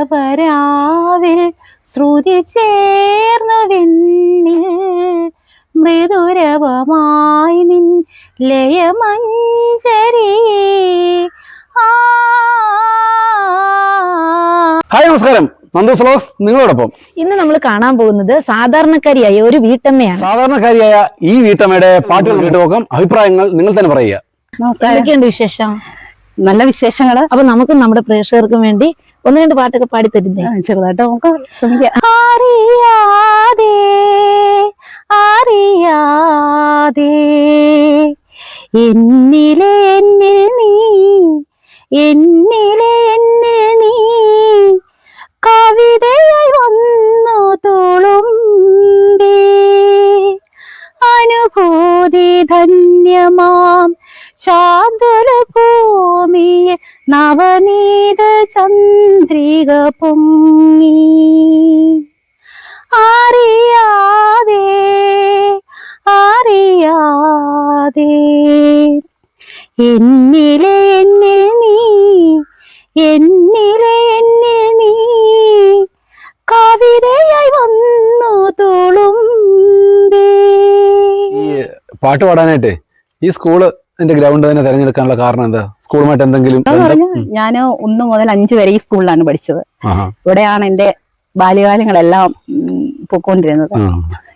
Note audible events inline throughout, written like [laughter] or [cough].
നീരവരാവിൽ ശ്രുതി ചേർന്നു വിണ്ണിൽ മൃദുരവമായി നിൻ ലയമഞ്ജരി. ആ. ഹായ് നമസ്കാരം. നന്ദോസ് സ്ലോസ് നിങ്ങളോടൊപ്പം. ഇന്ന് നമ്മൾ കാണാൻ പോകുന്നത് സാധാരണക്കാരിയായ ഒരു വീട്ടമ്മയാണ്. സാധാരണക്കാരിയായ ഈ വീട്ടമ്മയുടെ പാട്ടുകൾ കേട്ടുപോക്കാം അഭിപ്രായങ്ങൾ നിങ്ങൾ തന്നെ പറയുക. എന്തൊക്കെയുണ്ട് വിശേഷം? നല്ല വിശേഷങ്ങൾ. അപ്പൊ നമുക്ക് നമ്മുടെ പ്രേക്ഷകർക്കും വേണ്ടി ഒന്ന് രണ്ട് പാട്ടൊക്കെ പാടി തരുന്നേ. ചെറുതായിട്ട് നമുക്ക് ശ്രമിക്കാം. അറിയാതെ അറിയാതെ എന്നിലെ എന്നിൽ നീ എന്നിലെ എന്നിൽ നീ കവിതയായി വന്നു തോളുമ്പേ. അനുഭൂതി ധന്യമാം. ശാന്തല ഭൂമിയെ നവനീത ചന്ദ്രിക പൊങ്ങി. അറിയാതെ അറിയാതെ എന്നിലെ എന്നിൽ നീ എന്നിലെ എന്നിൽ നീ കവിതയായി വന്നു തോളും പാട്ട് പാടാനായിട്ട് ഈ സ്കൂൾ ന്റെ ഗ്രൗണ്ട് തന്നെ തിരഞ്ഞെടുക്കാനുള്ള കാരണം എന്താ? സ്കൂളുമായിട്ട് എന്തെങ്കിലും ഞാൻ ഒന്ന് മുതൽ അഞ്ച് വരെ ഈ സ്കൂളിലാണ് പഠിച്ചത്. ഇവിടെയാണ് എന്റെ ബാല്യകാലങ്ങളെല്ലാം പോയിക്കൊണ്ടിരുന്നത്. പൊക്കോണ്ടിരുന്നത്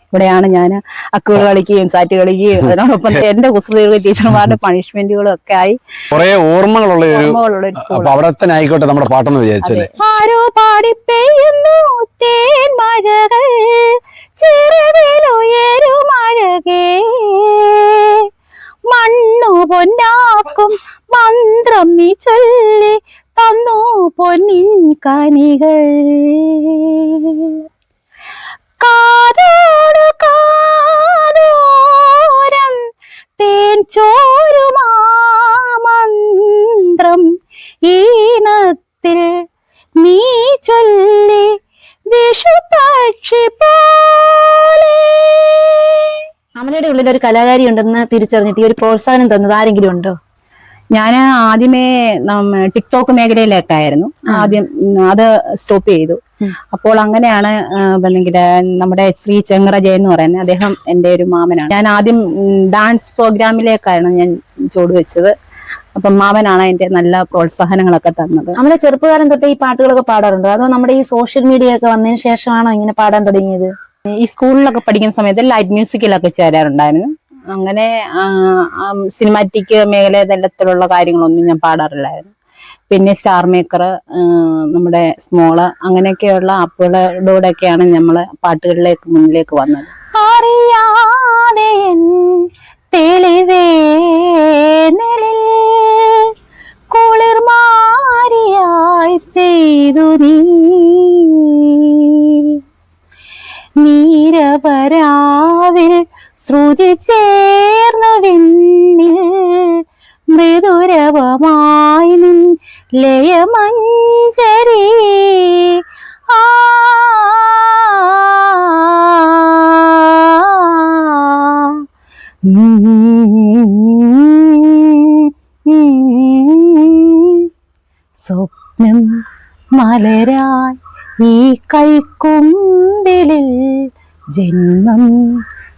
ഇവിടെയാണ് ഞാൻ അക്കുകൾ കളിക്കുകയും സാറ്റ് കളിക്കുകയും അതിനോടൊപ്പം [laughs] എന്റെ കുസൃതികളും ടീച്ചർമാരുടെ പണിഷ്മെന്റുകളും ഒക്കെ ആയി. കുറേ ഓർമ്മകളുള്ള ഒരു അവിടെ തന്നെ ആയിക്കോട്ടെ നമ്മുടെ പാട്ടെന്ന് വിചാരിച്ചല്ലേ ആരോ പാടി പെയ്യുന്നു തേൻ മഴകൾ ചിറവിലുയരും മഴകേ മണ്ണു പൊന്നാക്കും. മന്ത്രം നീ ചൊല്ലി തന്നു പൊന്നിൻ കനികൾ. കാതോടു കാതോരം തേൻ ചോരുമാ മന്ത്രം. ഈണത്തിൽ നീ ചൊല്ലി വിഷുപക്ഷി പോലെ അമലയുടെ ഉള്ളിൽ ഒരു കലാകാരി ഉണ്ടെന്ന് തിരിച്ചറിഞ്ഞിട്ട് ഈ ഒരു പ്രോത്സാഹനം തന്നത് ആരെങ്കിലും ഉണ്ടോ? ഞാൻ ആദ്യമേ ടിക്ടോക്ക് മേഖലയിലൊക്കെ ആയിരുന്നു ആദ്യം അത് സ്റ്റോപ്പ് ചെയ്തു. അപ്പോൾ അങ്ങനെയാണ് അല്ലെങ്കിൽ നമ്മുടെ ശ്രീ ചെങ്ങറ ജയൻ എന്ന് പറയുന്നത് അദ്ദേഹം എന്റെ ഒരു മാമനാണ്. ഞാൻ ആദ്യം ഡാൻസ് പ്രോഗ്രാമിലേക്കായിരുന്നു ഞാൻ ചുവടുവെച്ചത് അപ്പം മാമനാണ് എന്റെ നല്ല പ്രോത്സാഹനങ്ങളൊക്കെ തന്നത്. നമ്മളെ ചെറുപ്പകാലം തൊട്ടേ ഈ പാട്ടുകളൊക്കെ പാടാറുണ്ടോ? അതോ നമ്മുടെ ഈ സോഷ്യൽ മീഡിയ ഒക്കെ വന്നതിന് ശേഷമാണോ ഇങ്ങനെ പാടാൻ തുടങ്ങിയത്? ഈ സ്കൂളിലൊക്കെ പഠിക്കുന്ന സമയത്ത് ലൈറ്റ് മ്യൂസിക്കിലൊക്കെ ചേരാറുണ്ടായിരുന്നു. അങ്ങനെ സിനിമാറ്റിക് മേഖല തലത്തിലുള്ള കാര്യങ്ങളൊന്നും ഞാൻ പാടാറില്ലായിരുന്നു. പിന്നെ സ്റ്റാർ മേക്കർ നമ്മുടെ സ്മോൾ അങ്ങനെയൊക്കെയുള്ള ആപ്പുകളോടൊക്കെയാണ് നമ്മൾ പാട്ടുകളിലേക്ക് മുന്നിലേക്ക് വന്നത്. അറിയാതെ കുളിർമാരിയായി ശ്രുതി ചേർന്നു വെണ്ണിൽ മൃദുരവമായി നിൻ ലയമഞ്ചരി സ്വപ്നം മലരായി ഈ കൈക്കുമ്പിളിൽ ജന്മം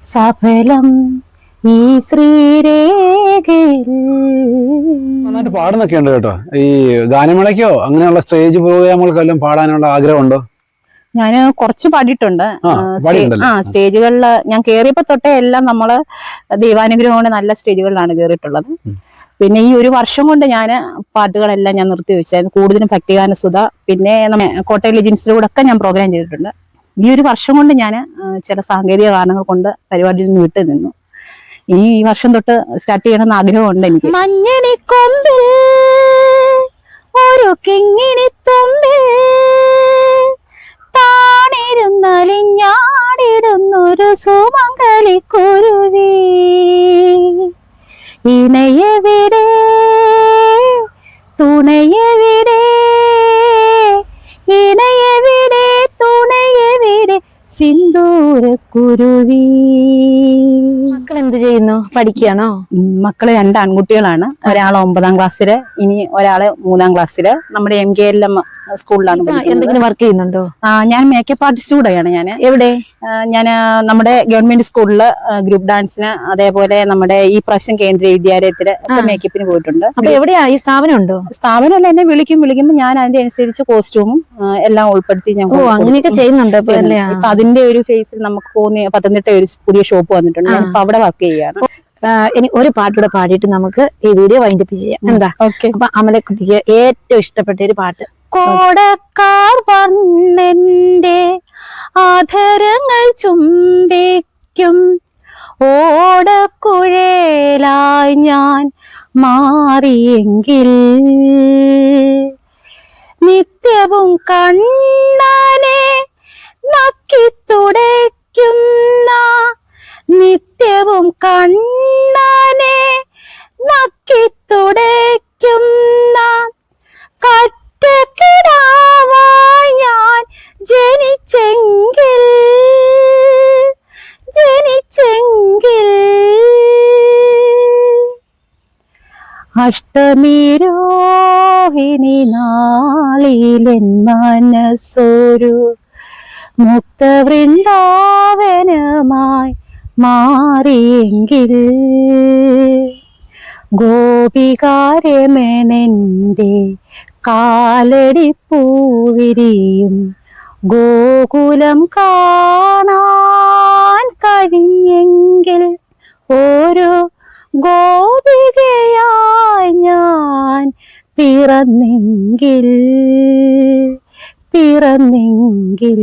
സഫലം ഈ ശ്രീരേഖയിൽ. നന്നായിട്ട് പാടുന്നൊക്കെ ഉണ്ട് കേട്ടോ. ഈ ഗാനമേളയ്ക്കോ അങ്ങനെയുള്ള സ്റ്റേജ് പ്രോഗ്രാമുകൾക്കെല്ലാം പാടാനുള്ള ആഗ്രഹമുണ്ടോ? ഞാൻ കുറച്ച് പാടിയിട്ടുണ്ട്. ആ, സ്റ്റേജുകളിൽ ഞാൻ കയറിയപ്പോ തൊട്ടേ എല്ലാം നമ്മൾ ദൈവാനുഗ്രഹം കൊണ്ട് നല്ല സ്റ്റേജുകളിലാണ് കേറിയിട്ടുള്ളത്. പിന്നെ ഈ ഒരു വർഷം കൊണ്ട് ഞാൻ പാട്ടുകളെല്ലാം ഞാൻ നിർത്തി വെച്ചായിരുന്നു കൂടുതലും ഭക്തിഗാന സുധ പിന്നെ കോട്ടയം ലെജൻസിലൂടെ ഒക്കെ ഞാൻ പ്രോഗ്രാം ചെയ്തിട്ടുണ്ട്. ഈ ഒരു വർഷം കൊണ്ട് ഞാൻ ചില സാങ്കേതിക കാരണങ്ങൾ കൊണ്ട് പരിപാടിയിൽ നിന്ന് വിട്ടു നിന്നു. ഇനി ഈ വർഷം തൊട്ട് സ്റ്റാർട്ട് ചെയ്യണമെന്ന് ആഗ്രഹമുണ്ട് എനിക്ക്. മഞ്ഞണി കൊമ്പിൽ ഒരു കിങ്ങിണി തുമ്പിൽ താണിരുന്നലിഞ്ഞാടിരുന്നൊരു സുമംഗലി കുരുവി ഇണയവിടെ കുരുവി മക്കൾ എന്ത് ചെയ്യുന്നു? പഠിക്കുകയാണോ? മക്കൾ രണ്ട് ആൺകുട്ടികളാണ്. ഒരാൾ ഒമ്പതാം ക്ലാസ്സിൽ ഇനി ഒരാൾ മൂന്നാം ക്ലാസ്സിൽ. നമ്മുടെ എം കെ എൽ എം സ്കൂളിലാണ് എന്തെങ്കിലും വർക്ക് ചെയ്യുന്നുണ്ടോ? ആ, ഞാൻ മേക്കപ്പ് ആർട്ടിസ്റ്റ് കൂടെയാണ് ഞാൻ എവിടെ? ഞാൻ നമ്മുടെ ഗവൺമെന്റ് സ്കൂളിൽ ഗ്രൂപ്പ് ഡാൻസിന് അതേപോലെ നമ്മുടെ ഈ പ്രാവശ്യം കേന്ദ്ര വിദ്യാലയത്തിൽ മേക്കപ്പിന് പോയിട്ടുണ്ട്. അപ്പൊ എവിടെയാ? ഈ സ്ഥാപനം ഉണ്ടോ സ്ഥാപനമല്ല എന്നെ വിളിക്കും. വിളിക്കുമ്പോൾ ഞാൻ അതിന്റെ അനുസരിച്ച് കോസ്റ്റ്യൂമും എല്ലാം ഉൾപ്പെടുത്തി ഞാൻ അങ്ങനെയൊക്കെ ചെയ്യുന്നുണ്ട് അപ്പൊ. അതിന്റെ ഒരു ഫേസിൽ നമുക്ക് പോകുന്ന പത്തനംതിട്ട ഒരു പുതിയ ഷോപ്പ് വന്നിട്ടുണ്ട്. ഞാൻ ഇപ്പൊ അവിടെ വർക്ക് ചെയ്യാണ് ഇനി ഒരു പാട്ടൂടെ പാടിയിട്ട് നമുക്ക് ഈ വീഡിയോ വൈൻഡപ്പ് ചെയ്യാം. എന്താ? ഓക്കെ അപ്പൊ അമലക്കുട്ടിക്ക് ഏറ്റവും ഇഷ്ടപ്പെട്ട ഒരു പാട്ട്. കോടക്കാർ വന്നെന്റെ ആധരങ്ങൾ ചുംബിക്കും. ഓടക്കുഴലായി ഞാൻ മാറിയെങ്കിൽ നിത്യവും കണ്ണനെ നക്കിത്തുടയ്ക്കുന്ന നിത്യവും കണ്ണനെ നക്കിത്തുടയ്ക്കുന്ന അഷ്ടമിരോഹിണി നാളിലെൻ മനസ്സൊരു മുക്തവൃന്ദാവനമായി മാറിയെങ്കിൽ കാലടി പൂവിരിയും ഗോകുലം കാണാൻ കഴിയെങ്കിൽ ഓരോ ഗോപികയായി ഞാൻ പിറന്നെങ്കിൽ പിറന്നെങ്കിൽ.